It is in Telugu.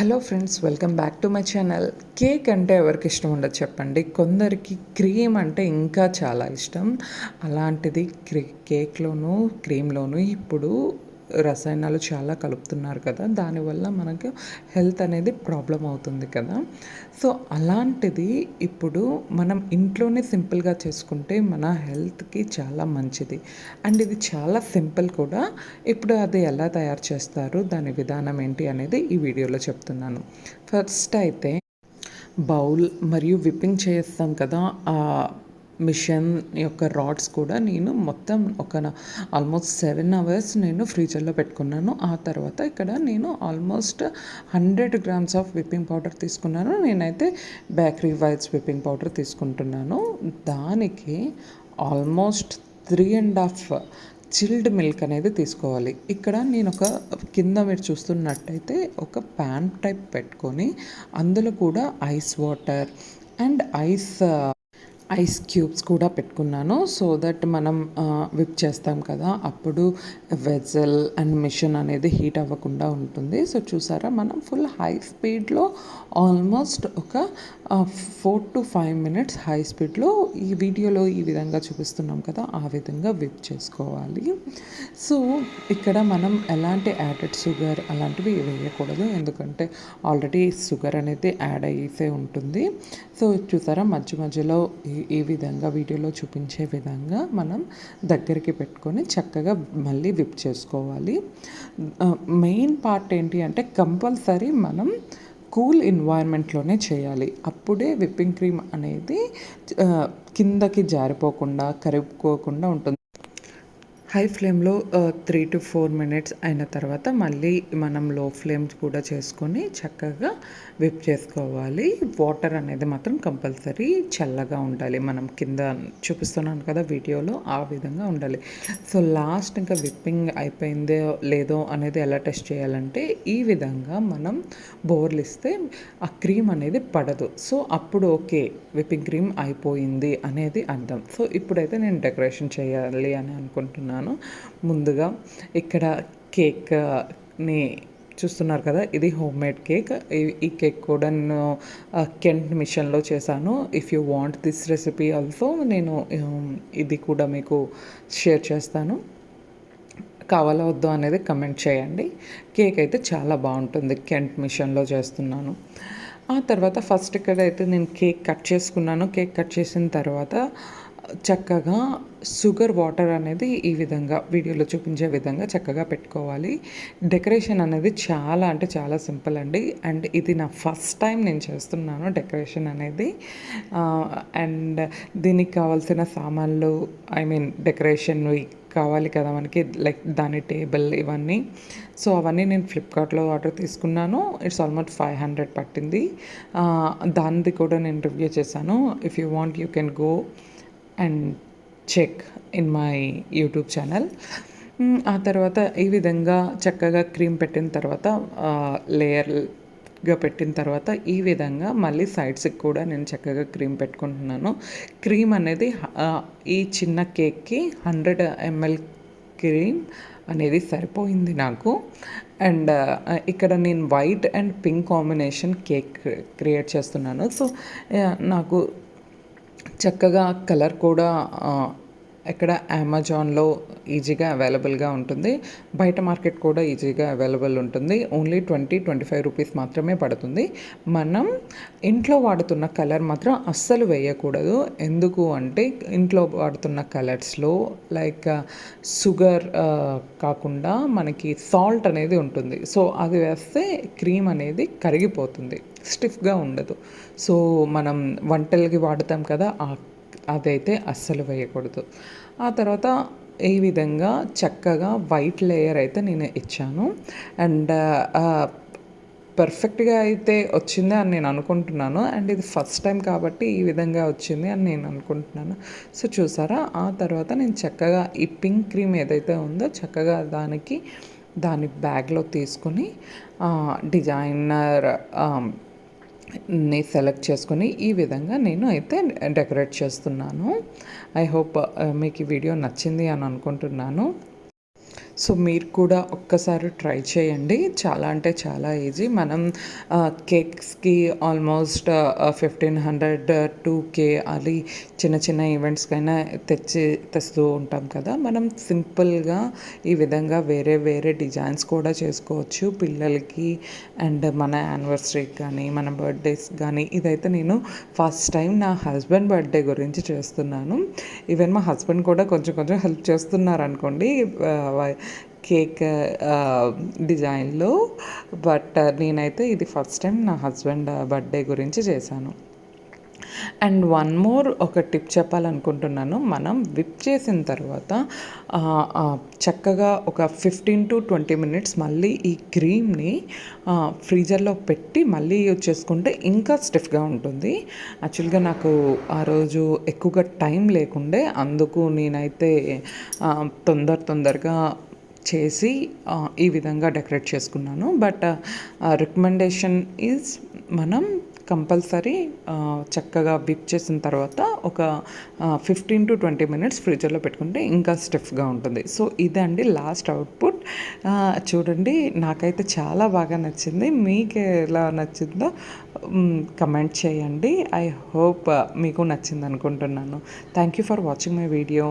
Hello friends welcome back to my channel. Cake అంటే ఎవరికి ఇష్టం ఉండదు చెప్పండి. కొందరికి క్రీమ్ అంటే ఇంకా చాలా ఇష్టం. అలాంటిది క్రీ కేక్లోను క్రీమ్లోను ఇప్పుడు రసాయనాలు చాలా కలుపుతున్నారు కదా దానివల్ల మనకు హెల్త్ అనేది ప్రాబ్లం అవుతుంది కదా. సో అలాంటిది ఇప్పుడు మనం ఇంట్లోనే సింపుల్గా చేసుకుంటే మన హెల్త్కి చాలా మంచిది. అండ్ ఇది చాలా సింపుల్ కూడా. ఇప్పుడు అది ఎలా తయారు చేస్తారు దాని విధానం ఏంటి అనేది ఈ వీడియోలో చెప్తున్నాను. ఫస్ట్ అయితే బౌల్ మరియు విప్పింగ్ చేస్తాం కదా మిషన్ యొక్క రాడ్స్ కూడా నేను మొత్తం ఒక ఆల్మోస్ట్ సెవెన్ అవర్స్ నేను ఫ్రీజర్లో పెట్టుకున్నాను. ఆ తర్వాత ఇక్కడ నేను almost hundred grams of whipping powder తీసుకున్నాను. నేనైతే బేకరీ వైట్స్ విప్పింగ్ పౌడర్ తీసుకుంటున్నాను. దానికి almost three and half chilled milk అనేది తీసుకోవాలి. ఇక్కడ నేను ఒక కింద మీరు చూస్తున్నట్టయితే ఒక ప్యాన్ టైప్ పెట్టుకొని అందులో కూడా ice water and ice ice cubes కూడా పెట్టుకున్నాను. సో దట్ మనం విప్ చేస్తాం కదా. అప్పుడు వెజల్ అండ్ మిషన్ అనేది హీట్ అవ్వకుండా ఉంటుంది. సో చూసారా మనం ఫుల్ హై స్పీడ్లో ఆల్మోస్ట్ ఒక four to five minutes high స్పీడ్లో ఈ వీడియోలో ఈ విధంగా చూపిస్తున్నాం కదా ఆ విధంగా విప్ చేసుకోవాలి. సో ఇక్కడ మనం ఎలాంటి యాడెడ్ షుగర్ అలాంటివి వేయకూడదు. ఎందుకంటే ఆల్రెడీ షుగర్ అనేది యాడ్ అయ్యేసే ఉంటుంది. సో చూసారా మధ్య మధ్యలో ఈ విధంగా వీడియోలో చూపించే విధంగా మనం దగ్గరికి పెట్టుకొని చక్కగా మళ్ళీ విప్ చేసుకోవాలి. మెయిన్ పార్ట్ ఏంటి అంటే కంపల్సరీ మనం కూల్ ఎన్వైర్న్మెంట్లోనే చేయాలి. అప్పుడే విప్పింగ్ క్రీమ్ అనేది కిందకి జారిపోకుండా కరుపుకోకుండా ఉంటుంది. హై ఫ్లేమ్లో త్రీ టు ఫోర్ మినిట్స్ అయిన తర్వాత మళ్ళీ మనం లో ఫ్లేమ్స్ కూడా చేసుకొని చక్కగా విప్ చేసుకోవాలి. వాటర్ అనేది మాత్రం కంపల్సరీ చల్లగా ఉండాలి. మనం కింద చూపిస్తున్నాను కదా వీడియోలో ఆ విధంగా ఉండాలి. సో లాస్ట్ ఇంకా విప్పింగ్ అయిపోయిందో లేదో అనేది ఎలా టెస్ట్ చేయాలంటే ఈ విధంగా మనం బోర్లు ఇస్తే ఆ క్రీమ్ అనేది పడదు. సో అప్పుడు ఓకే విప్పింగ్ క్రీమ్ అయిపోయింది అనేది అర్థం. సో ఇప్పుడైతే నేను డెకరేషన్ చేయాలి అని అనుకుంటున్నాను ముందుగా ఇక్కడ కేక్ని చూస్తున్నారు కదా ఇది హోమ్ మేడ్ కేక్. ఈ కేక్ కూడా నేను కెంట్ మిషన్లో చేశాను. If you want this recipe also నేను ఇది కూడా మీకు షేర్ చేస్తాను. కావాలా వద్దు అనేది కమెంట్ చేయండి. కేక్ అయితే చాలా బాగుంటుంది కెంట్ మిషన్లో చేస్తున్నాను. ఆ తర్వాత ఫస్ట్ ఇక్కడ అయితే నేను కేక్ కట్ చేసుకున్నాను. కేక్ కట్ చేసిన తర్వాత చక్కగా షుగర్ వాటర్ అనేది ఈ విధంగా వీడియోలో చూపించే విధంగా చక్కగా పెట్టుకోవాలి. డెకరేషన్ అనేది చాలా అంటే చాలా సింపుల్ అండి. అండ్ ఇది నా ఫస్ట్ టైం నేను చేస్తున్నాను డెకరేషన్ అనేది. అండ్ దీనికి కావాల్సిన సామాన్లు ఐ మీన్ డెకరేషన్ కావాలి కదా మనకి లైక్ దాని టేబుల్ ఇవన్నీ. సో అవన్నీ నేను ఫ్లిప్కార్ట్లో ఆర్డర్ తీసుకున్నాను. ఇట్స్ ఆల్మోస్ట్ ఫైవ్ హండ్రెడ్ పట్టింది. దానిది కూడా నేను రివ్యూ చేశాను. If you want you can go and check in my YouTube channel. ఆ తర్వాత ఈ విధంగా చక్కగా క్రీమ్ పెట్టిన తర్వాత లేయర్గా పెట్టిన తర్వాత ఈ విధంగా మళ్ళీ సైడ్స్కి కూడా నేను చక్కగా క్రీమ్ పెట్టుకుంటున్నాను. క్రీమ్ అనేది ఈ చిన్న కేక్కి హండ్రెడ్ ఎంఎల్ క్రీమ్ అనేది సరిపోయింది నాకు. అండ్ ఇక్కడ నేను white and pink combination cake create చేస్తున్నాను. సో నాకు చక్కగా కలర్ కూడా ఇక్కడ అమెజాన్లో ఈజీగా అవైలబుల్గా ఉంటుంది. బయట మార్కెట్ కూడా ఈజీగా అవైలబుల్ ఉంటుంది. Only twenty twenty five rupees మాత్రమే పడుతుంది. మనం ఇంట్లో వాడుతున్న కలర్ మాత్రం అస్సలు వేయకూడదు. ఎందుకు అంటే ఇంట్లో వాడుతున్న కలర్స్లో లైక్ షుగర్ కాకుండా మనకి సాల్ట్ అనేది ఉంటుంది. సో అది వేస్తే క్రీమ్ అనేది కరిగిపోతుంది. స్టిఫ్గా ఉండదు. సో మనం వంటలకి వాడుతాం కదా అదైతే అస్సలు వేయకూడదు. ఆ తర్వాత ఈ విధంగా చక్కగా వైట్ లేయర్ అయితే నేను ఇచ్చాను. అండ్ పర్ఫెక్ట్గా అయితే వచ్చింది అని నేను అనుకుంటున్నాను. అండ్ ఇది ఫస్ట్ టైం కాబట్టి ఈ విధంగా వచ్చింది అని నేను అనుకుంటున్నాను. సో చూసారా? ఆ తర్వాత నేను చక్కగా ఈ పింక్ క్రీమ్ ఏదైతే ఉందో చక్కగా దానికి దాని బ్యాగ్లో తీసుకుని డిజైనర్ ని సెలెక్ట్ చేసుకొని ఈ విధంగా నేను అయితే డెకరేట్ చేస్తున్నాను. ఐ హోప్ మీకు ఈ వీడియో నచ్చింది అని అనుకుంటున్నాను. సో మీరు కూడా ఒక్కసారి ట్రై చేయండి. చాలా అంటే చాలా ఈజీ. మనం కేక్స్కి almost fifteen hundred two K అది చిన్న చిన్న ఈవెంట్స్కైనా తెచ్చి తెస్తూ ఉంటాం కదా. మనం సింపుల్గా ఈ విధంగా వేరే వేరే డిజైన్స్ కూడా చేసుకోవచ్చు. పిల్లలకి అండ్ మన యానివర్సరీకి కానీ మన బర్త్డేస్ కానీ ఇదైతే నేను ఫస్ట్ టైం నా హస్బెండ్ బర్త్డే గురించి చేస్తున్నాను. ఈవెన్ మా హస్బెండ్ కూడా కొంచెం కొంచెం హెల్ప్ చేస్తున్నారు అనుకోండి కేక్ డిజైన్లో. బట్ నేనైతే ఇది ఫస్ట్ టైం నా హస్బెండ్ బర్త్డే గురించి చేశాను. అండ్ వన్ మోర్ ఒక టిప్ చెప్పాలనుకుంటున్నాను. మనం విప్ చేసిన తర్వాత చక్కగా ఒక ఫిఫ్టీన్ టు ట్వంటీ మినిట్స్ మళ్ళీ ఈ క్రీమ్ని ఫ్రీజర్లో పెట్టి మళ్ళీ యూజ్ చేసుకుంటే ఇంకా స్టిఫ్గా ఉంటుంది. యాక్చువల్గా నాకు ఆ రోజు ఎక్కువగా టైం లేకుండే అందుకు నేనైతే తొందర తొందరగా చేసి ఈ విధంగా డెకరేట్ చేసుకున్నాను. బట్ రికమెండేషన్ ఈజ్ మనం కంపల్సరీ చక్కగా బిప్ చేసిన తర్వాత ఒక ఫిఫ్టీన్ టు ట్వంటీ మినిట్స్ ఫ్రిడ్జ్లో పెట్టుకుంటే ఇంకా స్టిఫ్గా ఉంటుంది. సో ఇదండి లాస్ట్ అవుట్పుట్. చూడండి నాకైతే చాలా బాగా నచ్చింది. మీకు ఎలా నచ్చిందో కమెంట్ చేయండి. ఐ హోప్ మీకు నచ్చింది అనుకుంటున్నాను thank you for watching my video.